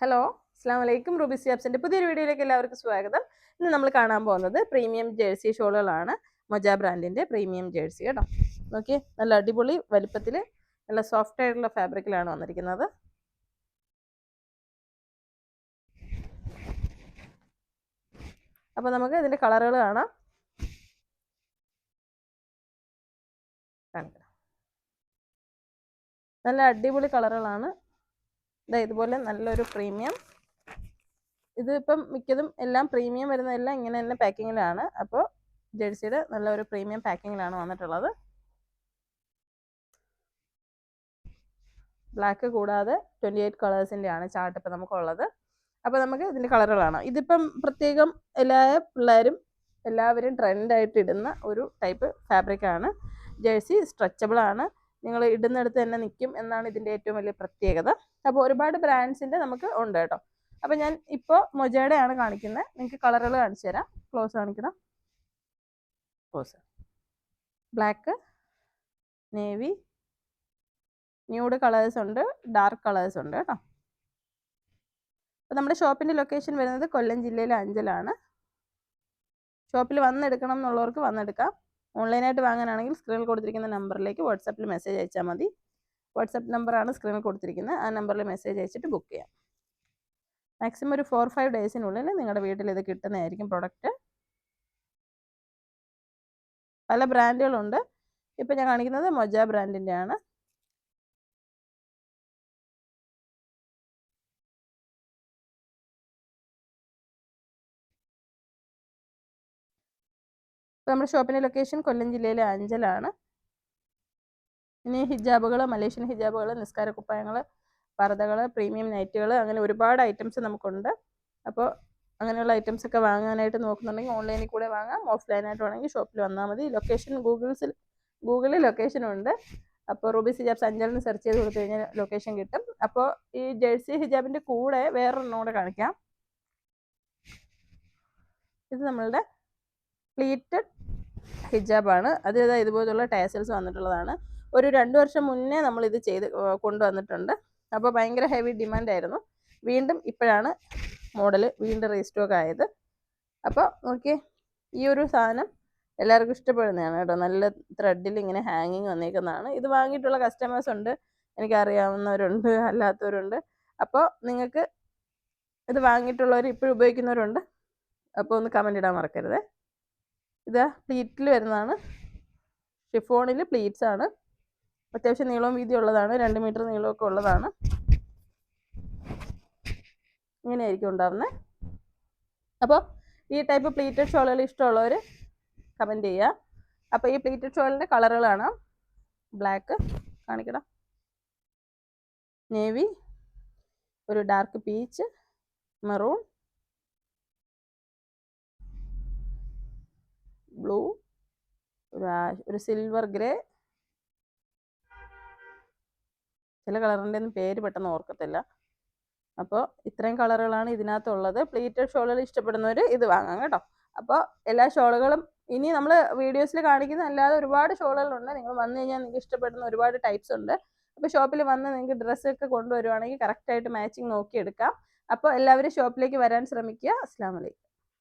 Hello അസ്സാം വലൈക്കും Ruby സിയാബ്സിന്റെ പുതിയൊരു വീഡിയോയിലേക്ക് എല്ലാവർക്കും സ്വാഗതം. ഇന്ന് നമ്മൾ കാണാൻ പോകുന്നത് പ്രീമിയം ജേഴ്സി ഷോളുകളാണ്. മൊജ ബ്രാൻഡിന്റെ പ്രീമിയം ജേഴ്സി കേട്ടോ. നോക്കി നല്ല അടിപൊളി വലിപ്പത്തിൽ നല്ല സോഫ്റ്റ് ആയിട്ടുള്ള ഫാബ്രിക്കിലാണ് വന്നിരിക്കുന്നത്. അപ്പോൾ നമുക്ക് ഇതിന്റെ കളറുകൾ കാണാം. നല്ല അടിപൊളി കളറുകളാണ് ഇതാ ഇതുപോലെ നല്ലൊരു പ്രീമിയം ഇത് ഇപ്പം മിക്കതും എല്ലാം പ്രീമിയം വരുന്നതെല്ലാം ഇങ്ങനെ തന്നെ പാക്കിങ്ങിലാണ് അപ്പോൾ ജേഴ്സിയുടെ നല്ലൊരു പ്രീമിയം പാക്കിങ്ങിലാണ് വന്നിട്ടുള്ളത്. ബ്ലാക്ക് കൂടാതെ ട്വന്റി എയ്റ്റ് കളേഴ്സിന്റെ ആണ് ചാർട്ട് ഇപ്പം നമുക്കുള്ളത്. അപ്പോൾ നമുക്ക് ഇതിന്റെ കളറുകളാണ് ഇതിപ്പം പ്രത്യേകം എല്ലാ പിള്ളേരും എല്ലാവരും ട്രെൻഡായിട്ട് ഇടുന്ന ഒരു ടൈപ്പ് ഫാബ്രിക്കാണ് ജേഴ്സി സ്ട്രെച്ചബിൾ ആണ്. നിങ്ങൾ ഇടുന്നിടത്ത് തന്നെ നിൽക്കും എന്നാണ് ഇതിന്റെ ഏറ്റവും വലിയ പ്രത്യേകത. അപ്പോൾ ഒരുപാട് ബ്രാൻഡ്സിന്റെ നമുക്ക് ഉണ്ട് കേട്ടോ. അപ്പോൾ ഞാൻ ഇപ്പോൾ മൊജയുടെ ആണ് കാണിക്കുന്നത് നിങ്ങൾക്ക് കളറുകൾ കാണിച്ചു തരാം. ക്ലോസ് കാണിക്കണം. Close black navy nude colours ഉണ്ട് ഡാർക്ക് കളേഴ്സ് ഉണ്ട് കേട്ടോ. അപ്പോൾ നമ്മുടെ ഷോപ്പിന്റെ ലൊക്കേഷൻ വരുന്നത് കൊല്ലം ജില്ലയിലെ അഞ്ചലാണ്. ഷോപ്പിൽ വന്നെടുക്കണം എന്നുള്ളവർക്ക് വന്നെടുക്കാം. ഓൺലൈനായിട്ട് വാങ്ങാനാണെങ്കിൽ സ്ക്രീനിൽ കൊടുത്തിരിക്കുന്ന നമ്പറിലേക്ക് വാട്സാപ്പിൽ മെസ്സേജ് അയച്ചാൽ മതി. വാട്സപ്പ് നമ്പറാണ് സ്ക്രീനിൽ കൊടുത്തിരിക്കുന്നത്. ആ നമ്പറിൽ മെസ്സേജ് അയച്ചിട്ട് ബുക്ക് ചെയ്യാം. മാക്സിമം ഒരു ഫോർ ഫൈവ് ഡേയ്സിനുള്ളിൽ നിങ്ങളുടെ വീട്ടിൽ ഇത് കിട്ടുന്നതായിരിക്കും പ്രൊഡക്റ്റ് പല ബ്രാൻഡുകളുണ്ട് ഇപ്പം ഞാൻ കാണിക്കുന്നത് മൊജ ബ്രാൻഡിന്റെ ആണ് ഇപ്പോൾ നമ്മുടെ ഷോപ്പിന്റെ ലൊക്കേഷൻ കൊല്ലം ജില്ലയിലെ അഞ്ചലാണ്. ഇനി ഹിജാബുകൾ മലേഷ്യൻ ഹിജാബുകൾ നിസ്കാര കുപ്പായങ്ങൾ പർദ്ദകൾ പ്രീമിയം നൈറ്റുകൾ അങ്ങനെ ഒരുപാട് ഐറ്റംസ് നമുക്കുണ്ട്. അപ്പോൾ അങ്ങനെയുള്ള ഐറ്റംസ് ഒക്കെ വാങ്ങാനായിട്ട് നോക്കുന്നുണ്ടെങ്കിൽ ഓൺലൈനിൽ കൂടെ വാങ്ങാം. ഓഫ്ലൈനായിട്ട് വേണമെങ്കിൽ ഷോപ്പിൽ വന്നാൽ മതി. ലൊക്കേഷൻ ഗൂഗിൾസിൽ ഗൂഗിളിൽ ലൊക്കേഷൻ ഉണ്ട്. അപ്പോൾ റൂബി ഹിജാബ് സഞ്ചലിന് സെർച്ച് ചെയ്ത് കൊടുത്തു കഴിഞ്ഞാൽ ലൊക്കേഷൻ കിട്ടും. അപ്പോൾ ഈ ജേഴ്സി ഹിജാബിന്റെ കൂടെ വേറൊരെണ്ണം കൂടെ കാണിക്കാം. ഇത് നമ്മളുടെ പ്ലീറ്റഡ് ഹിജാബാണ്. അത് ഇതുപോലുള്ള ടാസൽസ് വന്നിട്ടുള്ളതാണ്. ഒരു രണ്ട് വർഷം മുന്നേ നമ്മൾ ഇത് ചെയ്ത് കൊണ്ടുവന്നിട്ടുണ്ട്. അപ്പോൾ ഭയങ്കര ഹെവി ഡിമാൻഡ് ആയിരുന്നു. വീണ്ടും ഇപ്പോഴാണ് മോഡൽ വീണ്ടും റീസ്റ്റോക്ക് ആയത്. അപ്പോൾ നോക്കിയേ ഈ ഒരു സാധനം എല്ലാവർക്കും ഇഷ്ടപ്പെടുന്നതാണ് കേട്ടോ. നല്ല ത്രെഡിൽ ഇങ്ങനെ ഹാങ്ങിങ് വന്നേക്കുന്നതാണ്. ഇത് വാങ്ങിയിട്ടുള്ള കസ്റ്റമേഴ്സ് ഉണ്ട്. എനിക്കറിയാവുന്നവരുണ്ട് അല്ലാത്തവരുണ്ട്. അപ്പോൾ നിങ്ങൾക്ക് ഇത് വാങ്ങിയിട്ടുള്ളവർ ഇപ്പോഴും ഉപയോഗിക്കുന്നവരുണ്ട്. അപ്പോൾ ഒന്ന് കമന്റ് ഇടാൻ മറക്കരുത്. ഇത് പ്ലീറ്റിൽ വരുന്നതാണ്. ഷിഫോണിൽ പ്ലീറ്റ്സ് ആണ്. അത്യാവശ്യം നീളവും വീതി ഉള്ളതാണ് രണ്ട് മീറ്റർ നീളമൊക്കെ ഉള്ളതാണ്. ഇങ്ങനെയായിരിക്കും ഉണ്ടാവുന്നത്. അപ്പോൾ ഈ ടൈപ്പ് പ്ലീറ്റഡ് ഷോളുകൾ ഇഷ്ടമുള്ളവർ കമന്റ് ചെയ്യുക. അപ്പോൾ ഈ പ്ലീറ്റഡ് ഷോളിന്റെ കളറുകളാണ്. ബ്ലാക്ക് കാണിക്കണം നേവി ഒരു ഡാർക്ക് പീച്ച് മെറൂൺ ഒരു ഒരു സിൽവർ ഗ്രേ. ചില കളറിന്റെ ഒന്നും പേര് പെട്ടെന്ന് ഓർക്കത്തില്ല. അപ്പോൾ ഇത്രയും കളറുകളാണ് ഇതിനകത്തുള്ളത്. പ്ലീറ്റഡ് ഷോളുകൾ ഇഷ്ടപ്പെടുന്നവർ ഇത് വാങ്ങാം കേട്ടോ. അപ്പോൾ എല്ലാ ഷോളുകളും ഇനി നമ്മൾ വീഡിയോസിൽ കാണിക്കുന്ന അല്ലാതെ ഒരുപാട് ഷോളുകളുണ്ട്. നിങ്ങൾ വന്നു കഴിഞ്ഞാൽ നിങ്ങൾക്ക് ഇഷ്ടപ്പെടുന്ന ഒരുപാട് ടൈപ്സ് ഉണ്ട്. അപ്പോൾ ഷോപ്പിൽ വന്ന് നിങ്ങൾക്ക് ഡ്രസ്സൊക്കെ കൊണ്ടുവരുവാണെങ്കിൽ കറക്റ്റായിട്ട് മാച്ചിങ് നോക്കിയെടുക്കാം. അപ്പോൾ എല്ലാവരും ഷോപ്പിലേക്ക് വരാൻ ശ്രമിക്കുക. അസ്സാം വലൈക്കും